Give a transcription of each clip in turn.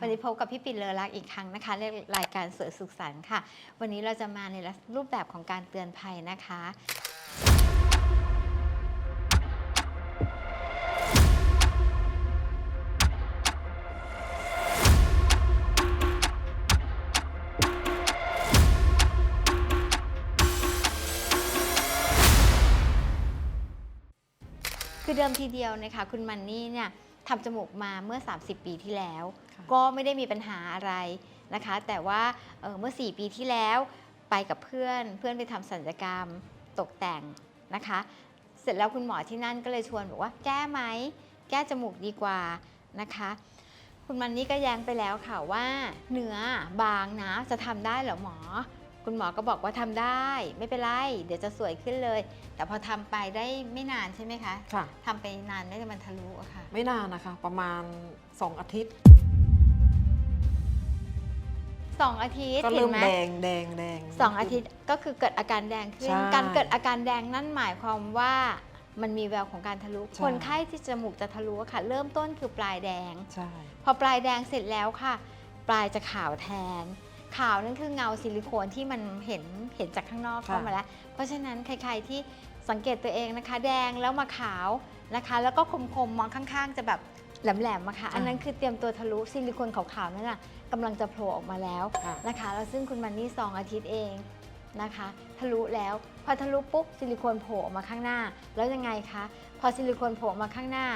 วันนี้พบกับพี่ปิ่นเลอรักอีกครั้งนะคะในรายการสวยสุขสันต์ค่ะ วันนี้เราจะมาในรูปแบบของการเตือนภัยนะคะ คือเดิมทีเดียวนะคะคุณมันนี่เนี่ย ทำจมูกมาเมื่อ 30 ปีที่แล้วค่ะก็ไม่ได้มีปัญหาอะไรนะคะ แต่ว่าเอ่อเมื่อ 4 ปีที่แล้วไปกับเพื่อนเพื่อนไปทำศัลยกรรมตกแต่งนะคะ เสร็จแล้วคุณหมอที่นั่นก็เลยชวนบอกว่าแก้ไหม แก้จมูกดีกว่านะคะ คุณมันนี่ก็แย้งไปแล้วค่ะว่าเนื้อบางนะจะทำได้เหรอหมอ คุณหมอก็บอกว่าทำได้ ไม่เป็นไร เดี๋ยวจะสวยขึ้นเลย แต่พอทำไปได้ไม่นานใช่ไหมคะค่ะทำไปนานไม่ได้มันทะลุอะค่ะ ไม่นานนะคะ ประมาณ 2 อาทิตย์สองอาทิตย์ก็เห็เริ่นมไหมแดงแดงแดง สองอาทิตย์ก็คือเกิดอาการแดงขึ้น ใช่การเกิดอาการแดงนั่นหมายความว่ามันมีแววของการทะลุ ใช่ คนไข้ที่จมูกจะทะลุอะค่ะ เริ่มต้นคือปลายแดง ใช่ พอปลายแดงเสร็จแล้วค่ะ ปลายจะขาวแทน ขาวนั่นคือเงาซิลิโคนที่มันเห็นเห็นจากข้างนอกเข้ามาแล้ว เพราะฉะนั้นใครๆที่สังเกตตัวเองนะคะ แดงแล้วมาขาวนะคะ แล้วก็คมๆมองข้างๆ จะแบบแหลมๆอะค่ะอันนั้นคือเตรียมตัวทะลุซิลิโคนขาวๆนั่นน่ะกำลังจะโผล่ออกมาแล้วค่ะนะคะ แล้วซึ่งคุณมันนี่สองอาทิตย์เอง นะคะ ทะลุแล้ว พอทะลุปุ๊บซิลิโคนโผล่ออกมาข้างหน้า แล้วยังไงคะ พอซิลิโคนโผล่ออกมาข้างหน้า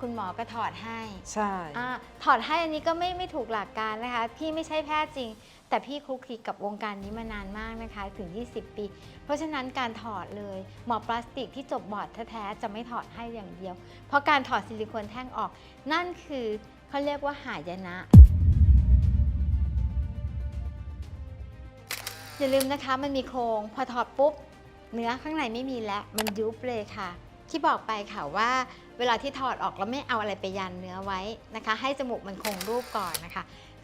คุณหมอก็ถอดให้ใช่อาถอดให้อันนี้ก็ไม่ไม่ถูกหลักการนะคะ พี่ไม่ใช่แพทย์จริง แต่พี่คลุกคลีกับวงการนี้มานานมากนะคะถึง 20 ปี เพราะฉะนั้นการถอดเลยหมอพลาสติกที่จบบอร์ดแท้ๆจะไม่ถอดให้อย่างเดียว เพราะการถอดซิลิโคนแท่งออก นั่นคือเขาเรียกว่าหายนะ อย่าลืมนะคะมันมีโครงพอถอดปุ๊บ เนื้อข้างในไม่มีแล้วมันยุบเลยค่ะที่บอกไปค่ะว่าเวลาที่ถอดออกแล้วไม่เอาอะไรไปยันเนื้อไว้นะคะ ให้จมูกมันคงรูปก่อนนะคะ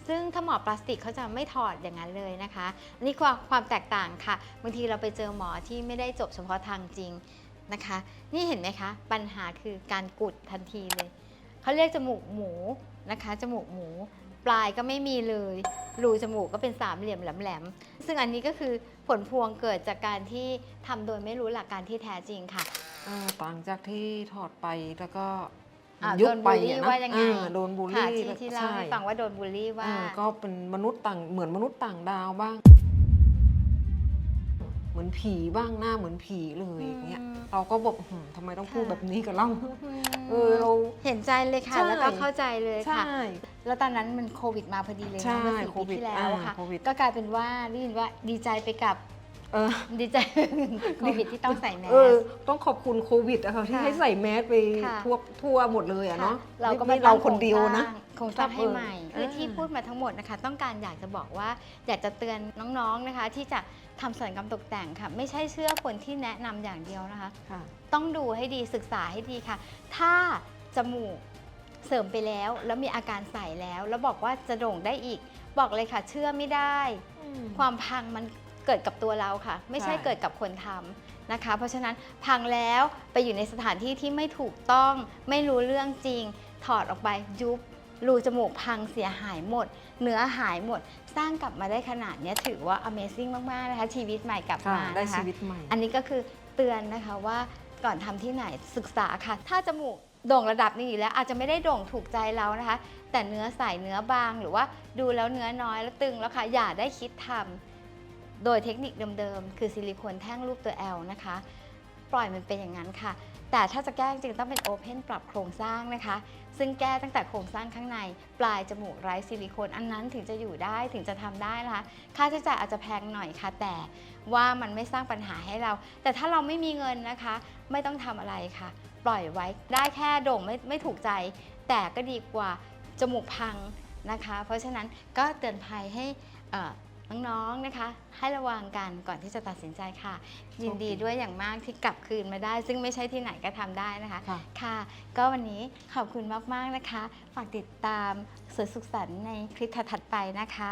ซึ่งถ้าหมอพลาสติกเขาจะไม่ถอดอย่างนั้นเลยนะคะนนี่ความความแตกต่างค่ะบางทีเราไปเจอหมอที่ไม่ได้จบเฉพาะทางจริงนะคะ นี่เห็นไหมคะปัญหาคือการกุดทันทีเลยเขาเรียกจมูกหมูนะคะจมูกหมู ปลายก็ไม่มีเลย รูจมูกก็เป็นสามเหลี่ยมแหลมๆ ซึ่งอันนี้ก็คือผลพวงเกิดจากการที่ทำโดยไม่รู้หลักการที่แท้จริงค่ะ เอ่อต่างจากที่ถอดไปแล้วก็อ่ายุบโดนไปบูลลี่อะนะว่ายังไง เออโดนบูลค่ะลี่ที่ที่เล่าใช่ให้ฟังว่าโดนบูลลี่ว่า เออก็เป็นมนุษย์ต่างเหมือนมนุษย์ต่างดาวบ้าง เหมือนผีบ้างหน้าเหมือนผีเลยอย่างเงี้ยอืมเราก็บอกหืมทำไมต้องพูดค่ะแบบนี้กับเราเออเรา เห็นใจเลยค่ะ ใช่ แล้วก็เข้าใจเลยใช่ ค่ะ แล้วตอนนั้นมันโควิดมาพอดีเลยใช่นะเมื่อสี่โคปีวิดที่แล้วอ่าค่ะ โควิด ก็กลายเป็นว่าได้ยินว่าดีใจไปกับเออ ดีใจโควิดที่ต้องใส่แมส เออต้องขอบคุณโควิดอะค่ะที่ค่ะให้ใส่แมสไปค่ะ ทั่วทั่วหมดเลยอะค่ะเนาะเราก็ไม่มาเราตั้งคนเดียวนะ โครงสร้างให้ใหม่เออคือที่พูดมาทั้งหมดนะคะ ต้องการอยากจะบอกว่าอยากจะเตือนน้องๆนะคะ ที่จะ ทำศัลยกรรมตกแต่งค่ะ ไม่ใช่เชื่อคนที่แนะนำอย่างเดียวนะคะ ค่ะ ต้องดูให้ดีศึกษาให้ดีค่ะ ถ้าจมูกเสริมไปแล้ว แล้วมีอาการใสแล้ว แล้วบอกว่าจะโด่งได้อีก บอกเลยค่ะ เชื่อไม่ได้ ความพังมันเกิดกับตัวเราค่ะ ไม่ใช่ใช่ เกิดกับคนทำนะคะ เพราะฉะนั้นพังแล้วไปอยู่ในสถานที่ที่ไม่ถูกต้อง ไม่รู้เรื่องจริง ถอดออกไปยุบ รูจมูกพังเสียหายหมด เนื้อหายหมด สร้างกลับมาได้ขนาดเนี้ยถือว่า Amazing มาก ๆ นะคะ ชีวิตใหม่กลับค่ะมาได้นะคะชีวิตใหม่ อันนี้ก็คือเตือนนะคะว่าก่อนทำที่ไหนศึกษาค่ะ ถ้าจมูกโด่งระดับนี้อยู่แล้วอาจจะไม่ได้โด่งถูกใจเรานะคะ แต่เนื้อใสเนื้อบางหรือว่าดูแล้วเนื้อน้อยแล้วตึงแล้วค่ะอย่าได้คิดทำโดยเทคนิคเดิมๆ คือซิลิโคนแท่งรูปตัว L นะคะ ปล่อยมันเป็นอย่างนั้นค่ะ แต่ถ้าจะแก้จริงๆต้องเป็นโอเพนปรับโครงสร้างนะคะ ซึ่งแก้ตั้งแต่โครงสร้างข้างใน ปลายจมูกไร้ซิลิโคนอันนั้นถึงจะอยู่ได้ถึงจะทำได้นะคะ ค่าใช้จ่ายอาจจะแพงหน่อยค่ะ แต่ว่ามันไม่สร้างปัญหาให้เรา แต่ถ้าเราไม่มีเงินนะคะ ไม่ต้องทำอะไรค่ะ ปล่อยไว้ได้แค่โด่งไม่ไม่ถูกใจ แต่ก็ดีกว่าจมูกพังนะคะ เพราะฉะนั้นก็เตือนภัยให้อ่อ น้องๆนะคะ ให้ระวังกันก่อนที่จะตัดสินใจค่ะ ยินดีด้วยอย่างมากที่กลับคืนมาได้ ซึ่งไม่ใช่ที่ไหนก็ทำได้นะคะ ค่ะ ค่ะ ก็วันนี้ขอบคุณมากๆนะคะ ฝากติดตามสวยสุขสันต์ในคลิปถัดๆไปนะคะ